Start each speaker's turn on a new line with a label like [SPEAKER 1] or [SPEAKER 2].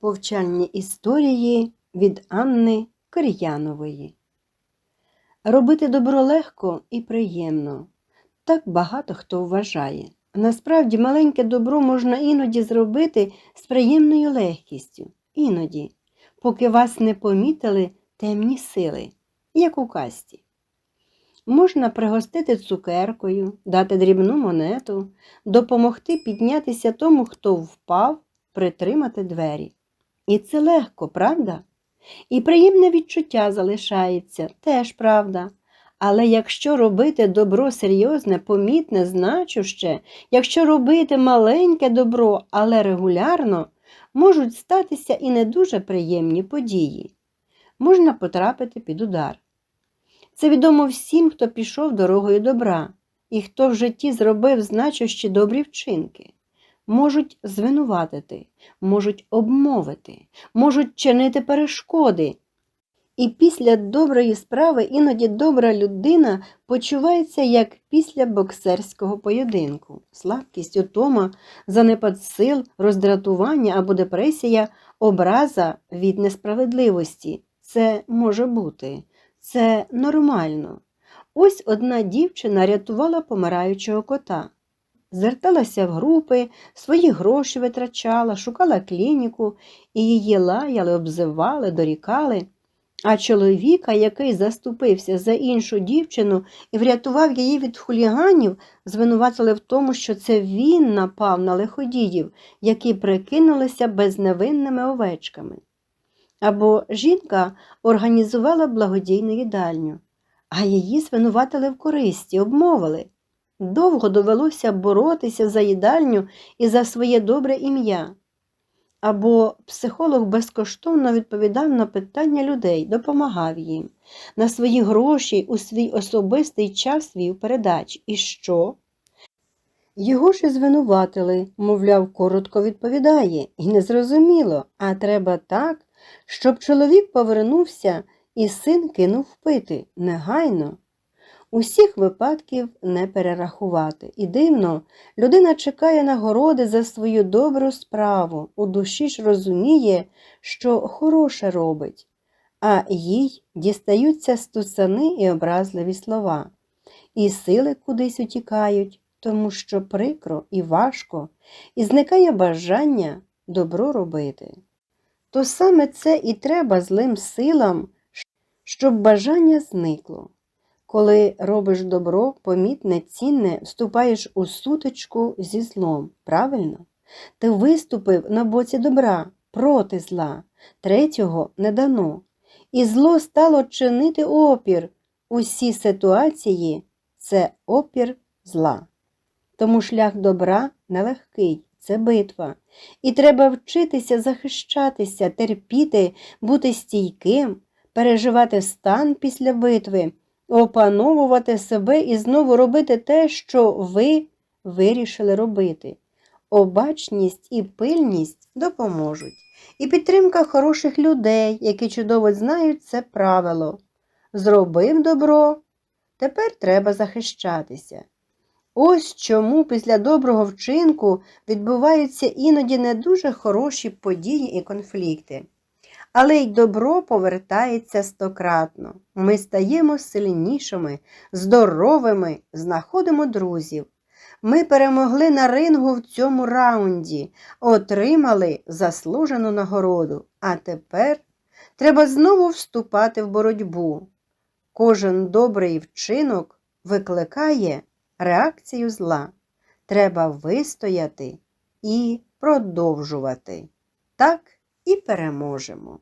[SPEAKER 1] Повчальні історії від Анни Кир'янової. Робити добро легко і приємно. Так багато хто вважає. Насправді маленьке добро можна іноді зробити з приємною легкістю. Іноді, поки вас не помітили темні сили, як у касті. Можна пригостити цукеркою, дати дрібну монету, допомогти піднятися тому, хто впав, притримати двері. І це легко, правда? І приємне відчуття залишається, теж правда. Але якщо робити добро серйозне, помітне, значуще, якщо робити маленьке добро, але регулярно, можуть статися і не дуже приємні події. Можна потрапити під удар. Це відомо всім, хто пішов дорогою добра і хто в житті зробив значущі добрі вчинки можуть звинуватити, можуть обмовити, можуть чинити перешкоди. І після доброї справи іноді добра людина почувається як після боксерського поєдинку. Слабкість, утома, занепад сил, роздратування або депресія, образа від несправедливості. Це може бути, це нормально. Ось одна дівчина рятувала помираючого кота зверталася в групи, свої гроші витрачала, шукала клініку, і її лаяли, обзивали, дорікали. А чоловіка, який заступився за іншу дівчину і врятував її від хуліганів, звинуватили в тому, що це він напав на лиходіїв, які прикинулися безневинними овечками. Або жінка організувала благодійну їдальню, а її звинуватили в користі, обмовили. Довго довелося боротися за їдальню і за своє добре ім'я. Або психолог безкоштовно відповідав на питання людей, допомагав їм, на свої гроші у свій особистий час вів передач. І що? Його ж і звинуватили, мовляв, коротко відповідає, і незрозуміло, а треба так, щоб чоловік повернувся і син кинув пити негайно. Усіх випадків не перерахувати. І дивно, людина чекає нагороди за свою добру справу, у душі ж розуміє, що хороше робить, а їй дістаються стусани і образливі слова, і сили кудись утікають, тому що прикро і важко, і зникає бажання добро робити. То саме це і треба злим силам, щоб бажання зникло. Коли робиш добро, помітне, цінне, вступаєш у сутичку зі злом, правильно? Ти виступив на боці добра, проти зла, третього не дано. І зло стало чинити опір. Усі ситуації це опір зла. Тому шлях добра нелегкий, це битва. І треба вчитися захищатися, терпіти, бути стійким, переживати стан після битви опановувати себе і знову робити те, що ви вирішили робити. Обачність і пильність допоможуть. І підтримка хороших людей, які чудово знають це правило. Зробив добро, тепер треба захищатися. Ось чому після доброго вчинку відбуваються іноді не дуже хороші події і конфлікти але й добро повертається стократно. Ми стаємо сильнішими, здоровими, знаходимо друзів. Ми перемогли на рингу в цьому раунді, отримали заслужену нагороду. А тепер треба знову вступати в боротьбу. Кожен добрий вчинок викликає реакцію зла. Треба вистояти і продовжувати. Так і переможемо.